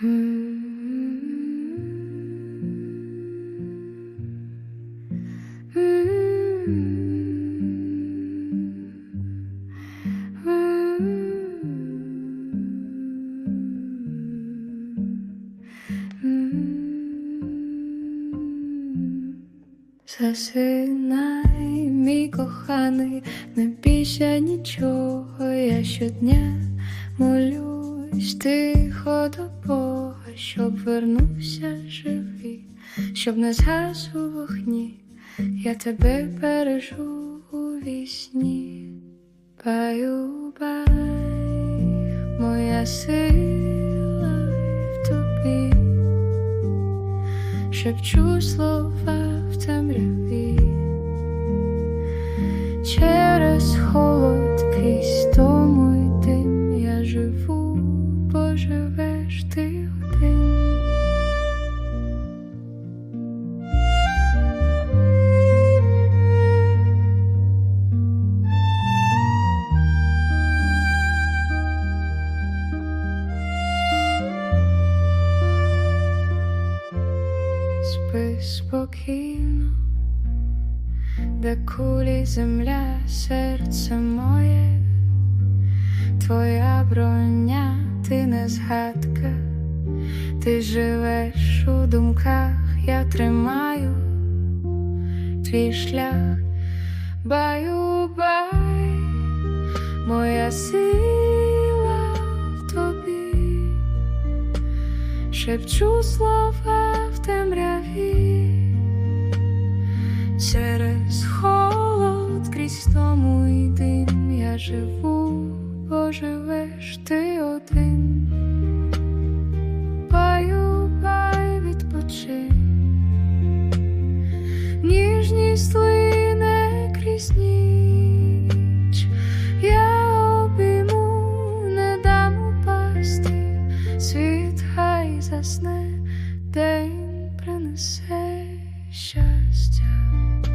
Засинай, мій коханий, не бійся нічого, я щодня молюсь тихо до Бога, щоб вернувся живий, щоб не згас у вогні, я тебе бережу у вісні, баю, бай, моя сила в тобі. Шепчу слова в темряві. Через холод крізь тому спокійно, де кулі земля, серце моє, твоя броня, ти не згадка, ти живеш у думках, я тримаю твій шлях, баю, бай, моя сила шепчу слова в темряві, через холод крізь тому й дим я живу, бо живеш ти один. Засне, день принесе щастя.